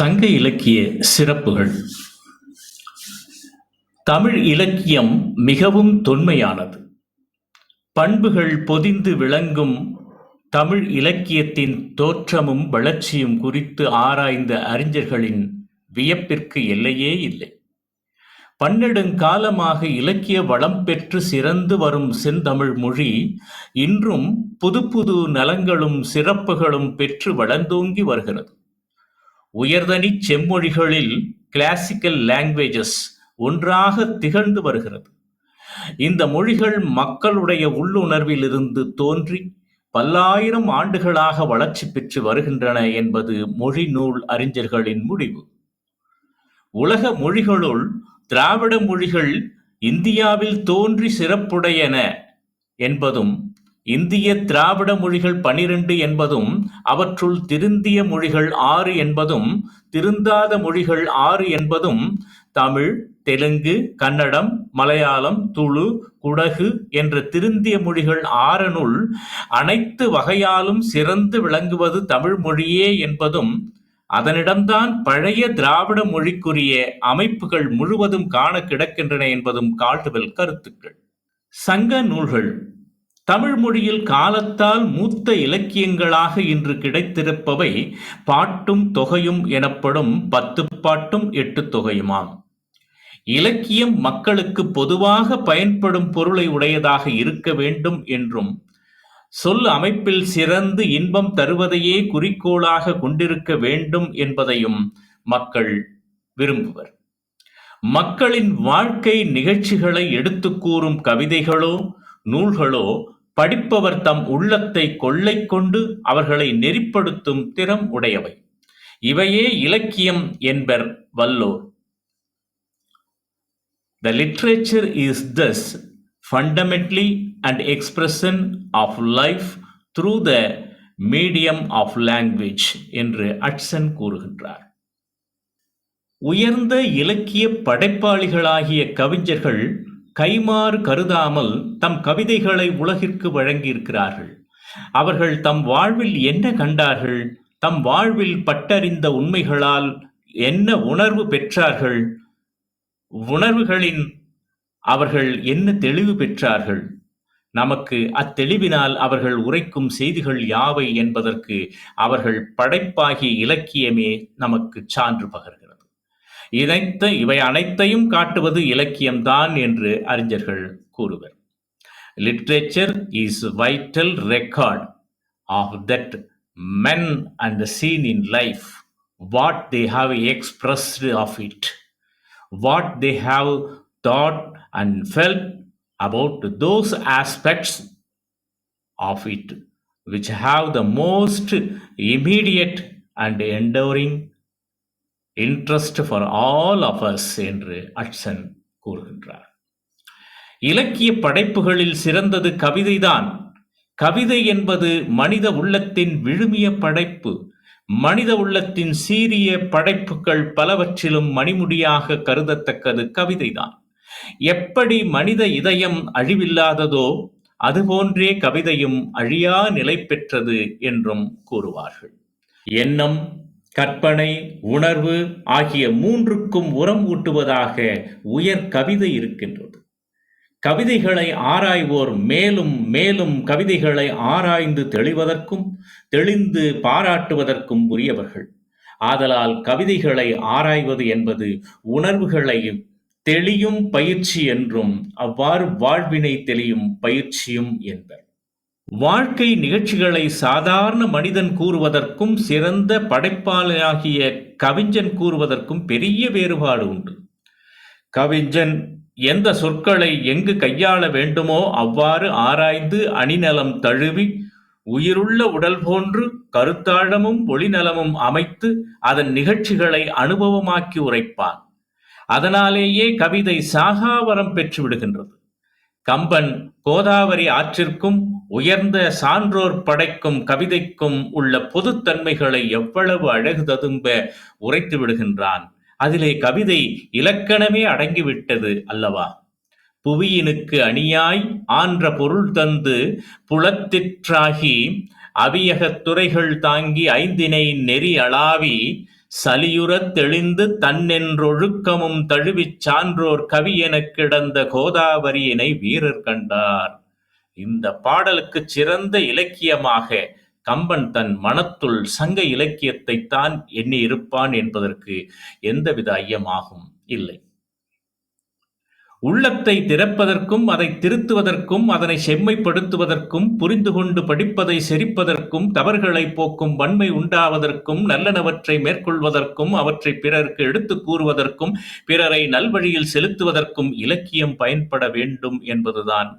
சங்க இலக்கிய சிறப்புகள். தமிழ் இலக்கியம் மிகவும் தொன்மையானது. பண்புகள் பொதிந்து விளங்கும் தமிழ் இலக்கியத்தின் தோற்றமும் வளர்ச்சியும் குறித்து ஆராய்ந்த அறிஞர்களின் வியப்பிற்கு எல்லையே இல்லை. பன்னெடுங்காலமாக இலக்கிய வளம் பெற்று சிறந்து வரும் செந்தமிழ் மொழி இன்றும் புது புது நலங்களும் சிறப்புகளும் பெற்று வளர்ந்தோங்கி வருகிறது. உயர்தனிச் செம்மொழிகளில் கிளாசிக்கல் லாங்குவேஜஸ் ஒன்றாக திகழ்ந்து வருகிறது. இந்த மொழிகள் மக்களுடைய உள்ளுணர்விலிருந்து தோன்றி பல்லாயிரம் ஆண்டுகளாக வளர்ச்சி பெற்று வருகின்றன என்பது மொழி நூல் அறிஞர்களின் முடிவு. உலக மொழிகளுள் திராவிட மொழிகள் இந்தியாவில் தோன்றி சிறப்புடையன என்பதும் இந்திய திராவிட மொழிகள் பனிரெண்டு என்பதும் அவற்றுள் திருந்திய மொழிகள் ஆறு என்பதும் திருந்தாத மொழிகள் ஆறு என்பதும் தமிழ் தெலுங்கு கன்னடம் மலையாளம் துளு குடகு என்ற திருந்திய மொழிகள் ஆறனுள் அனைத்து வகையாலும் சிறந்து விளங்குவது தமிழ் மொழியே என்பதும் அதனிடம்தான் பழைய திராவிட மொழிக்குரிய அமைப்புகள் முழுவதும் காண கிடக்கின்றன என்பதும் கால்டுவெல் கருத்துக்கள். சங்க நூல்கள். தமிழ் மொழியில் காலத்தால் மூத்த இலக்கியங்களாக இன்று கிடைத்திருப்பவை பாட்டும் தொகையும் எனப்படும் பத்து பாட்டும் எட்டு தொகையுமாம். இலக்கியம் மக்களுக்கு பொதுவாக பயன்படும் பொருளை உடையதாக இருக்க வேண்டும் என்றும் சொல் அமைப்பில் சிறந்து இன்பம் தருவதையே குறிக்கோளாக கொண்டிருக்க வேண்டும் என்பதையும் மக்கள் விரும்புவர். மக்களின் வாழ்க்கை நிகழ்ச்சிகளை எடுத்துக் கூறும் கவிதைகளோ நூல்களோ படிப்பவர் தம் உள்ளத்தை கொள்ளை கொண்டு அவர்களை நெறிப்படுத்தும் திறம் உடையவை. இவையே இலக்கியம் என்பர் வல்லோர். The literature is thus fundamentally and expression of life through the medium of language என்று அட்சன் கூறுகின்றார். உயர்ந்த இலக்கிய படைப்பாளிகளாகிய கவிஞர்கள் கைமாறு கருதாமல் தம் கவிதைகளை உலகிற்கு வழங்கியிருக்கிறார்கள். அவர்கள் தம் வாழ்வில் என்ன கண்டார்கள்? தம் வாழ்வில் பட்டறிந்த உண்மைகளால் என்ன உணர்வு பெற்றார்கள்? உணர்வுகளின் அவர்கள் என்ன தெளிவு பெற்றார்கள்? நமக்கு அத்தெளிவினால் அவர்கள் உரைக்கும் செய்திகள் யாவை என்பதற்கு அவர்கள் படைப்பாகிய இலக்கியமே நமக்கு சான்று பகர்கிறது. இணைத்த இவை அனைத்தையும் காட்டுவது இலக்கியம்தான் என்று அறிஞர்கள் கூறுவர். Literature is vital record of that men and seen in life what they have expressed of it what they have thought and felt about those aspects of it which have the most immediate and enduring interest for all affairs என்று Hudson கூறுகின்றார். இலக்கிய படைப்புகளில் சிறந்தது கவிதைதான். கவிதை என்பது மனித உள்ளத்தின் விழுமிய படைப்பு. மனித உள்ளத்தின் சீரிய படைப்புகள் பலவற்றிலும் மணிமுடியாக கருதத்தக்கது கவிதைதான். எப்படி மனித இதயம் அழிவில்லாததோ அதுபோன்றே கவிதையும் அழியா நிலை பெற்றது என்றும் கூறுவார்கள். எண்ணம் கற்பனை உணர்வு ஆகிய மூன்றுக்கும் உரம் ஊட்டுவதாக உயர் கவிதை இருக்கின்றது. கவிதைகளை ஆராய்வோர் மேலும் மேலும் கவிதைகளை ஆராய்ந்து தெளிவதற்கும் தெளிந்து பாராட்டுவதற்கும் உரியவர்கள். ஆதலால் கவிதைகளை ஆராய்வது என்பது உணர்வுகளை தெளியும் பயிற்சி என்றும் அவ்வாறு வாழ்வினை தெளியும் பயிற்சியும் என்பர். வாழ்க்கை நிகழ்ச்சிகளை சாதாரண மனிதன் கூறுவதற்கும் சிறந்த படைப்பாளியாகிய கவிஞன் கூறுவதற்கும் பெரிய வேறுபாடு உண்டு. கவிஞன் எந்த சொற்களை எங்கு கையாள வேண்டுமோ அவ்வாறு ஆராய்ந்து அணிநலம் தழுவி உயிருள்ள உடல் போன்று கருத்தாழமும் ஒளிநலமும் அமைத்து அதன் நிகழ்ச்சிகளை அனுபவமாக்கி உரைப்பான். அதனாலேயே கவிதை சாகாவரம் பெற்று விடுகின்றது. கம்பன் கோதாவரி ஆற்றிற்கும் உயர்ந்த சான்றோர் படைக்கும் கவிதைக்கும் உள்ள பொதுத்தன்மைகளை எவ்வளவு அழகு ததும்ப உரைத்து விடுகின்றான். அதிலே கவிதை இலக்கணமே அடங்கிவிட்டது அல்லவா? புவியினுக்கு அணியாய் ஆன்ற பொருள் தந்து புலத்திற்றாகி அவியகத் துறைகள் தாங்கி ஐந்தினை நெறி அளாவி சலியுறத் தெளிந்து தன்னென்றொழுக்கமும் தழுவிச் சான்றோர் கவியெனக் கிடந்த கோதாவரியினை வீரர் கண்டார். இந்த பாடலுக்குச் சிறந்த இலக்கியமாக கம்பன் தன் மனத்துள் சங்க இலக்கியத்தை தான் எண்ணியிருப்பான் என்பதற்கு எந்தவித ஐயமாகும் இல்லை. உள்ளத்தை திறப்பதற்கும் அதை திருத்துவதற்கும் அதனை செம்மைப்படுத்துவதற்கும் புரிந்து கொண்டு படிப்பதை செரிப்பதற்கும் தவறுகளை போக்கும் வன்மை உண்டாவதற்கும் நல்லனவற்றை மேற்கொள்வதற்கும் அவற்றை பிறருக்கு எடுத்துக் கூறுவதற்கும் பிறரை நல்வழியில் செலுத்துவதற்கும் இலக்கியம் பயன்பட வேண்டும் என்பதுதான்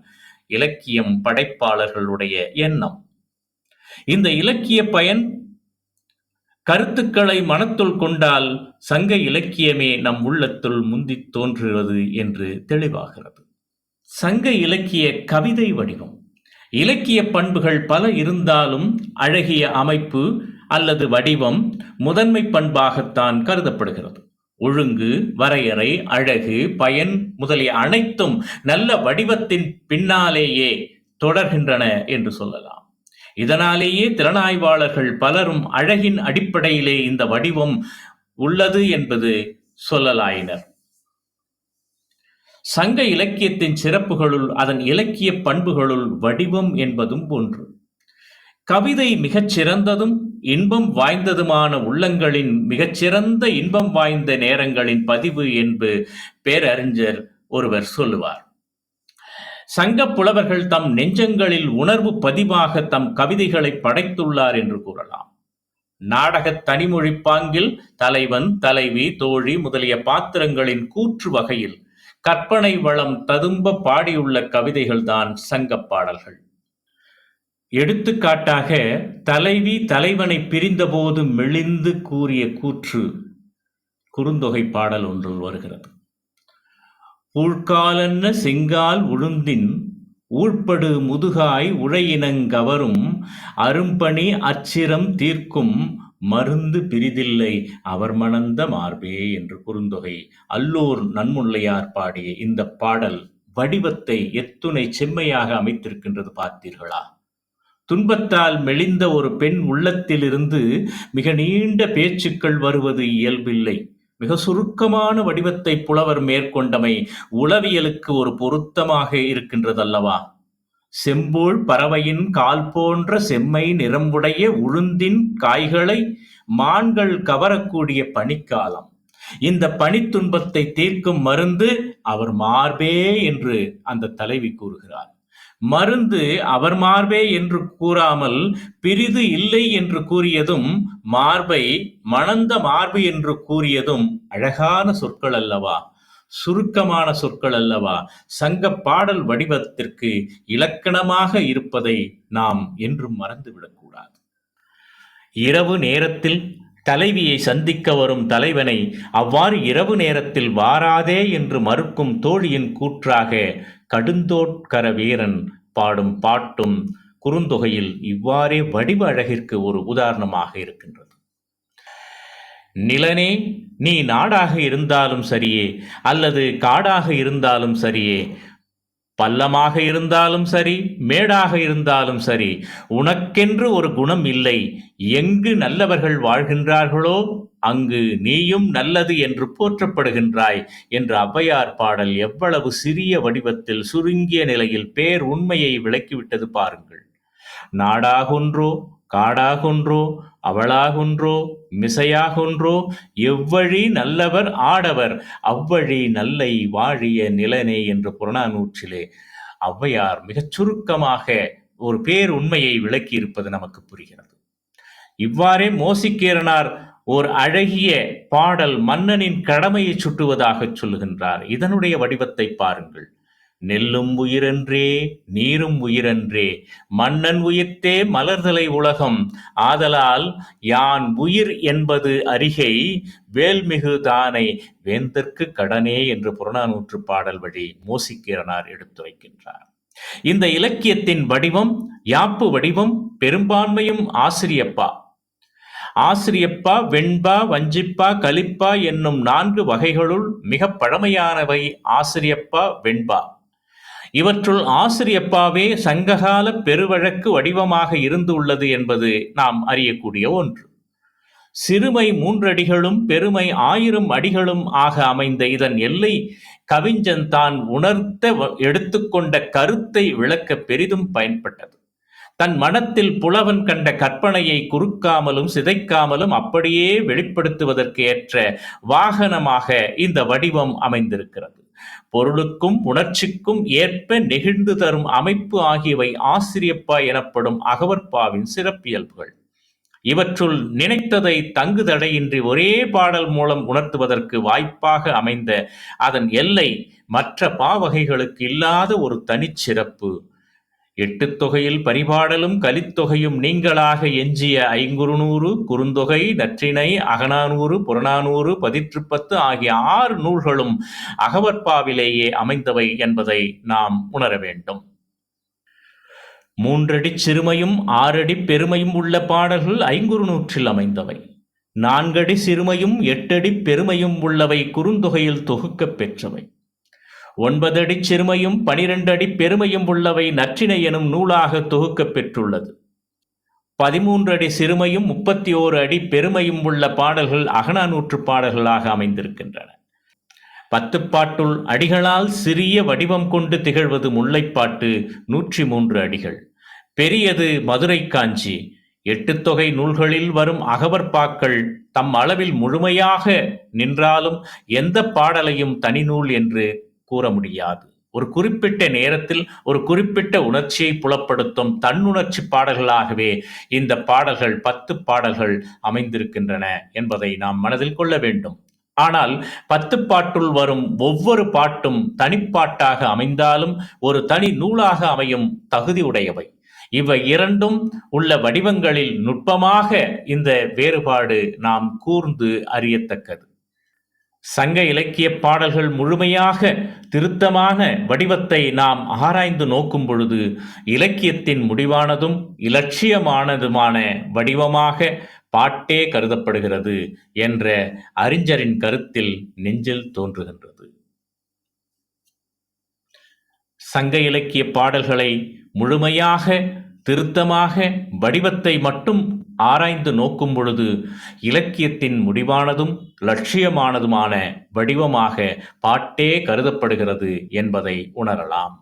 இலக்கியம் படைப்பாளர்களுடைய எண்ணம். இந்த இலக்கிய பயன் கருத்துக்களை மனத்துள் கொண்டால் சங்க இலக்கியமே நம் உள்ளத்துள் முந்தி தோன்றுகிறது என்று தெளிவாகிறது. சங்க இலக்கிய கவிதை வடிவம். இலக்கிய பண்புகள் பல இருந்தாலும் அழகிய அமைப்பு அல்லது வடிவம் முதன்மை பண்பாகத்தான் கருதப்படுகிறது. ஒழுங்கு வரையறை அழகு பயன் முதலிய அனைத்தும் நல்ல வடிவத்தின் பின்னாலேயே தொடர்கின்றன என்று சொல்லலாம். இதனாலேயே திறனாய்வாளர்கள் பலரும் அழகின் அடிப்படையிலே இந்த வடிவம் உள்ளது என்பது சொல்லலாயினர். சங்க இலக்கியத்தின் சிறப்புகளுள் அதன் இலக்கிய பண்புகளுள் வடிவம் என்பதும் ஒன்று. கவிதை மிகச் சிறந்ததும் இன்பம் வாய்ந்ததுமான உள்ளங்களின் மிகச்சிறந்த இன்பம் வாய்ந்த நேரங்களின் பதிவு என்று பேரறிஞர் ஒருவர் சொல்லுவார். சங்க புலவர்கள் தம் நெஞ்சங்களில் உணர்வு பதிவாக தம் கவிதைகளை படைத்துள்ளார் என்று கூறலாம். நாடகத் தனிமொழி பாங்கில் தலைவன் தலைவி தோழி முதலிய பாத்திரங்களின் கூற்று வகையில் கற்பனை வளம் ததும்ப பாடியுள்ள கவிதைகள்தான் சங்கப் பாடல்கள். எடுத்துக்காட்டாக தலைவி தலைவனை பிரிந்தபோது மெலிந்து கூறிய கூற்று குறுந்தொகை பாடல் ஒன்றில் வருகிறது. ஊழ்காலன்ன செங்கால் உழுந்தின் ஊழ்படு முதுகாய் உழையினங்கவரும் அரும்பணி அச்சிரம் தீர்க்கும் மருந்து பிரிதில்லை அவர் மணந்த மார்பே என்று குறுந்தொகை அல்லோர் நன்முல்லையார் பாடிய இந்த பாடல் வடிவத்தை எத்துணை செம்மையாக அமைத்திருக்கின்றது பார்த்தீர்களா? துன்பத்தால் மெலிந்த ஒரு பெண் உள்ளத்திலிருந்து மிக நீண்ட பேச்சுக்கள் வருவது இயல்பில்லை. மிக சுருக்கமான வடிவத்தை புலவர் மேற்கொண்டமை உளவியலுக்கு ஒரு பொருத்தமாக இருக்கின்றதல்லவா? செம்போல் பறவையின் கால் போன்ற செம்மை நிறம்புடைய உளுந்தின் காய்களை மான்கள் கவரக்கூடிய பனிக்காலம். இந்த பனித்துன்பத்தை தீர்க்கும் மருந்து அவர் மார்பே என்று அந்த தலைவி கூறுகிறார் மருந்து அவர் மார்பே என்று கூறாமல் பிரிது இல்லை என்று கூறியதும் மார்பை மணந்த மார்பு என்று கூறியதும் அழகான சொற்கள் அல்லவா? சுருக்கமான சொற்கள் அல்லவா? சங்க பாடல் வடிவத்திற்கு இலக்கணமாக இருப்பதை நாம் என்றும் மறந்துவிடக்கூடாது இரவு நேரத்தில் தலைவியை சந்திக்க வரும் தலைவனை அவ்வாறு இரவு நேரத்தில் வாராதே என்று மறுக்கும் தோழியின் கூற்றாக கடுந்தோட்கர வீரன் பாடும் பாட்டும் குறுந்தொகையில் இவ்வாறே வடிவ அழகிற்கு ஒரு உதாரணமாக இருக்கின்றது. நிலனே நீ நாடாக இருந்தாலும் சரியே அல்லது காடாக இருந்தாலும் சரியே பள்ளமாக இருந்தாலும் சரி மேடாக இருந்தாலும் சரி உனக்கென்று ஒரு குணம் இல்லை. எங்கு நல்லவர்கள் வாழ்கின்றார்களோ அங்கு நீயும் நல்லது என்று போற்றப்படுகின்றாய் என்ற ஔவையார் பாடல் எவ்வளவு சிறிய வடிவத்தில் சுருங்கிய நிலையில் பேர் உண்மையை விளக்கிவிட்டது பாருங்கள். நாடாகொன்றோ காடாகொன்றோ அவளாகொன்றோ மிசையாகொன்றோ எவ்வழி நல்லவர் ஆடவர் அவ்வழி நல்லை வாழிய நிலனே என்ற புறநானூற்றிலே ஔவையார் மிகச் சுருக்கமாக ஒரு பேர் உண்மையை விளக்கியிருப்பது நமக்கு புரிகிறது. இவ்வாறே மோசிக்கீரனார் ஓர் அழகிய பாடல் மன்னனின் கடமையை சுட்டுவதாகச் சொல்லுகின்றார். இதனுடைய வடிவத்தை பாருங்கள். நெல்லும் உயிரென்றே நீரும் உயிரென்றே. மன்னன் உயிர்த்தே மலர்தலை உலகம். ஆதலால் யான் உயிர் என்பது அரிகை வேல்மிகு தானை வேந்தற்கு கடனே என்று புறநானூற்று பாடல் வழி மோசிக்கிறனார் எடுத்து வைக்கின்றார். இந்த இலக்கியத்தின் வடிவம் யாப்பு வடிவம் பெரும்பான்மையும் ஆசிரியப்பா. ஆசிரியப்பா வெண்பா வஞ்சிப்பா கலிப்பா என்னும் நான்கு வகைகளுள் மிக பழமையானவை ஆசிரியப்பா வெண்பா. இவற்றுள் ஆசிரியப்பாவே சங்ககால பெருவழக்கு வடிவமாக இருந்து உள்ளது என்பது நாம் அறியக்கூடிய ஒன்று. சிறுமை மூன்றடிகளும் பெருமை ஆயிரம் அடிகளும் ஆக அமைந்த இதன் எல்லை கவிஞன் தான் உணர்த்த வ- எடுத்துக்கொண்ட கருத்தை விளக்க பெரிதும் பயன்பட்டது. தன் மனத்தில் புலவன் கண்ட கற்பனையை குறுக்காமலும் சிதைக்காமலும் அப்படியே வெளிப்படுத்துவதற்கு ஏற்ற வாகனமாக இந்த வடிவம் அமைந்திருக்கிறது. பொருளுக்கும் உணர்ச்சிக்கும் ஏற்ப நெகிழ்ந்து தரும் அமைப்பு ஆகியவை ஆசிரியப்பா எனப்படும் அகவற்பாவின் சிறப்பியல்புகள். இவற்றுள் நினைத்ததை தங்கு தடையின்றி ஒரே பாடல் மூலம் உணர்த்துவதற்கு வாய்ப்பாக அமைந்த அதன் எல்லை மற்ற பாவகைகளுக்கு இல்லாத ஒரு தனிச்சிறப்பு. எட்டுத்தொகையில் பரிபாடலும் கலித்தொகையும் நீங்களாக எஞ்சிய ஐங்குறுநூறு குறுந்தொகை நற்றிணை அகநானூறு புறநானூறு பதிற்றுப்பத்து ஆகிய ஆறு நூல்களும் அகவற்பாவிலேயே அமைந்தவை என்பதை நாம் உணர வேண்டும். மூன்றடிச் சிறுமையும் ஆறடி பெருமையும் உள்ள பாடல்கள் ஐங்குறுநூற்றில் அமைந்தவை. நான்கடி சிறுமையும் எட்டடி பெருமையும் உள்ளவை குறுந்தொகையில் தொகுக்கப் பெற்றவை. ஒன்பது அடி சிறுமையும் பனிரெண்டு அடி பெருமையும் உள்ளவை நற்றினை எனும் நூலாக தொகுக்கப் பெற்றுள்ளது. பதிமூன்று அடி சிறுமையும் முப்பத்தி ஓரு அடி பெருமையும் உள்ள பாடல்கள் அகநானூற்று பாடல்களாக அமைந்திருக்கின்றன. பத்துப்பாட்டுள் அடிகளால் சிறிய வடிவம் கொண்டு திகழ்வது முல்லைப்பாட்டு நூற்றி மூன்று அடிகள். பெரியது மதுரை காஞ்சி. எட்டு தொகை நூல்களில் வரும் அகவற்பாக்கள் தம் அளவில் முழுமையாக நின்றாலும் எந்த பாடலையும் தனிநூல் என்று கூற முடியாது. ஒரு குறிப்பிட்ட நேரத்தில் ஒரு குறிப்பிட்ட உணர்ச்சியை புலப்படுத்தும் தன்னுணர்ச்சி பாடல்களாகவே இந்த பாடல்கள் பத்து பாடல்கள் அமைந்திருக்கின்றன என்பதை நாம் மனதில் கொள்ள வேண்டும். ஆனால் பத்து பாட்டுள் வரும் ஒவ்வொரு பாட்டும் தனிப்பாட்டாக அமைந்தாலும் ஒரு தனி நூலாக அமையும் தகுதி உடையவை. இவை இரண்டும் உள்ள வடிவங்களில் நுட்பமாக இந்த வேறுபாடு நாம் கூர்ந்து அறியத்தக்கது. சங்க இலக்கிய பாடல்கள் முழுமையாக திருத்தமான வடிவத்தை நாம் ஆராய்ந்து நோக்கும் பொழுது இலக்கியத்தின் முடிவானதும் இலட்சியமானதுமான வடிவமாக பாட்டே கருதப்படுகிறது என்ற அறிஞரின் கருத்தில் நெஞ்சில் தோன்றுகின்றது. சங்க இலக்கிய பாடல்களை முழுமையாக திருத்தமாக வடிவத்தை மட்டும் ஆராய்ந்து நோக்கும் பொழுது இலக்கியத்தின் முடிவானதும் லட்சியமானதுமான வடிவமாக பாட்டே கருதப்படுகிறது என்பதை உணரலாம்.